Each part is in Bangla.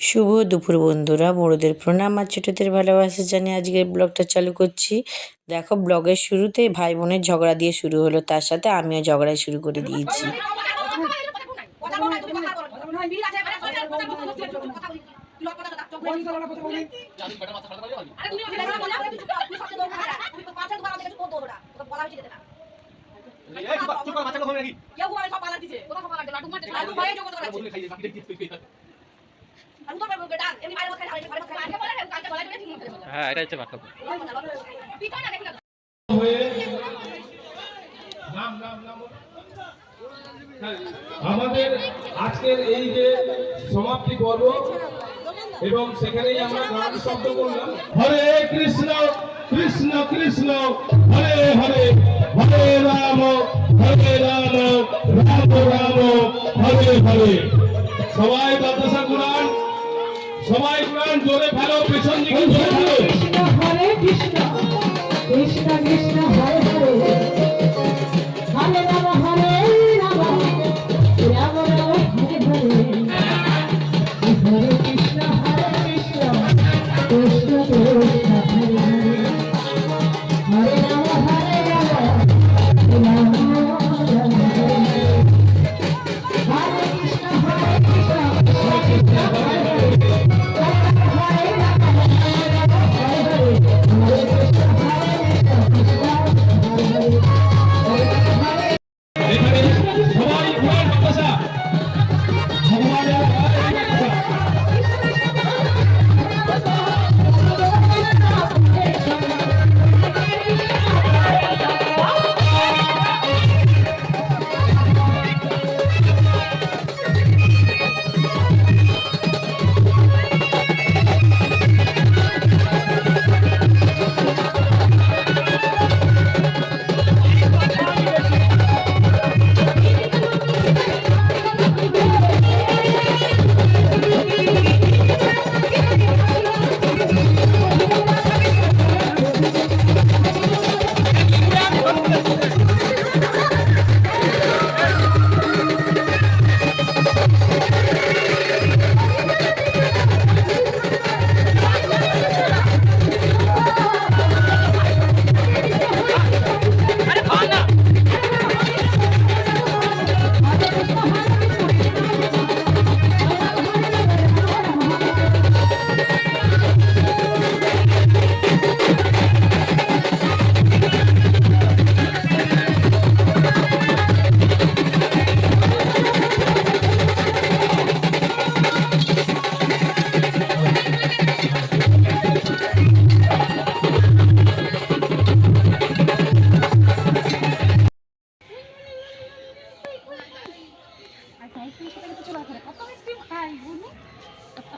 শুভ দুপুর বন্ধুরা বড়দের প্রণাম আর ছোটদের ভালোবাসা জানিয়ে আজকের ব্লগটা চালু করছি দেখো ব্লগের শুরুতে ভাই বোনের ঝগড়া দিয়ে শুরু হলো তার সাথে আমিও ঝগড়া শুরু করে দিয়েছি হ্যাঁ এটা হচ্ছে পার্থক্য আমাদের আজকের এই যে সমাপ্তি পর্ব, এবং সেখানেই আমরা গান শব্দ করলাম। হরে কৃষ্ণ কৃষ্ণ কৃষ্ণ, হরে হরে হরে রাম হরে রাম রাম রাম, হরে হরে। সবাই বাতাসা গুণান সবাই গুণান জোরে ফেলো পেছন দিকে জোরে ফেলো। কৃষ্ণ হরে কৃষ্ণ কৃষ্ণ কৃষ্ণ হরে হরে। হরে রাম হরে রাম রাম রাম হরে হরে। হরে কৃষ্ণ হরে কৃষ্ণ কৃষ্ণ কৃষ্ণ হরে হরে। হরে রাম হরে রাম রাম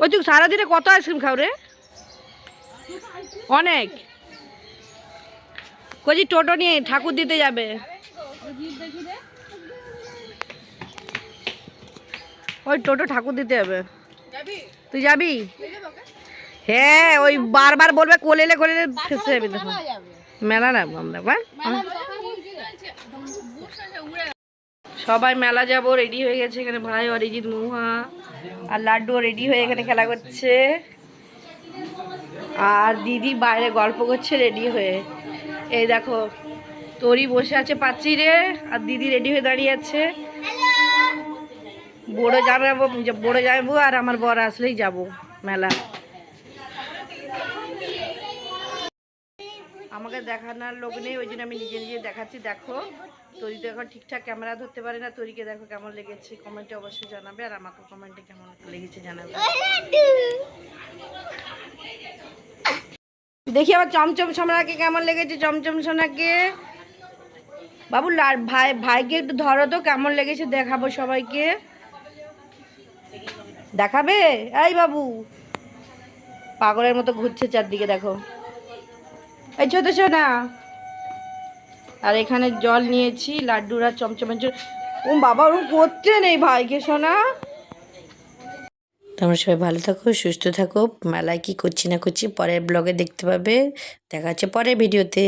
ওই তুই সারাদিনে কত আইসক্রিম খাও রে? অনেক। কজি টোটো নিয়ে ঠাকুর দিতে যাবে। ওই টোটো ঠাকুর দিতে যাবে। তুই যাবি? হ্যাঁ ওই বারবার বলবে কোলেলে কোলেলে ফেসে যাবি মেলা না আমরা সবাই মেলা যাব রেডি হয়ে গেছে এখানে ভাই, অরিজিৎ মুহা আর লাড্ডুও রেডি হয়ে এখানে খেলা করছে। আর দিদি বাইরে গল্প করছে রেডি হয়ে। এই দেখো তোরই বসে আছে পাচিরে আর দিদি রেডি হয়ে দাঁড়িয়ে আছে। বড়ো যাব বড়ো যাব আর আমার বর আসলেই যাব মেলা আমাকে দেখানোর লোক নেই, ওই জন্য আমি নিজে নিজে দেখাচ্ছি। দেখো, তরি তো এখন ঠিকঠাক ক্যামেরা ধরতে পারে না। তরিকে দেখো কেমন লেগেছে কমেন্টে অবশ্যই জানাবে। আর আমাকে কমেন্টে কেমন লেগেছে জানাবে। দেখি আবার চমচম সোনাকে কেমন লেগেছে, চমচম সোনাকে। বাবু ভাই, ভাইকে একটু ধরো তো, কেমন লেগেছে দেখাবো সবাইকে। দেখাবে? এই বাবু, পাগলের মতো ঘুরছে চারদিকে, দেখো। এই ছোট সোনা আর এখানে জল নিয়েছি, লাড্ডুরা চমচমের জন্য ও বাবা ওরকম করছে নেই ভাইকে, সোনা। তোমরা সবাই ভালো থাকো, সুস্থ থাকো। মেলায় কি করছি না করছি পরের ব্লগে দেখতে পাবে। দেখা হচ্ছে পরের ভিডিওতে।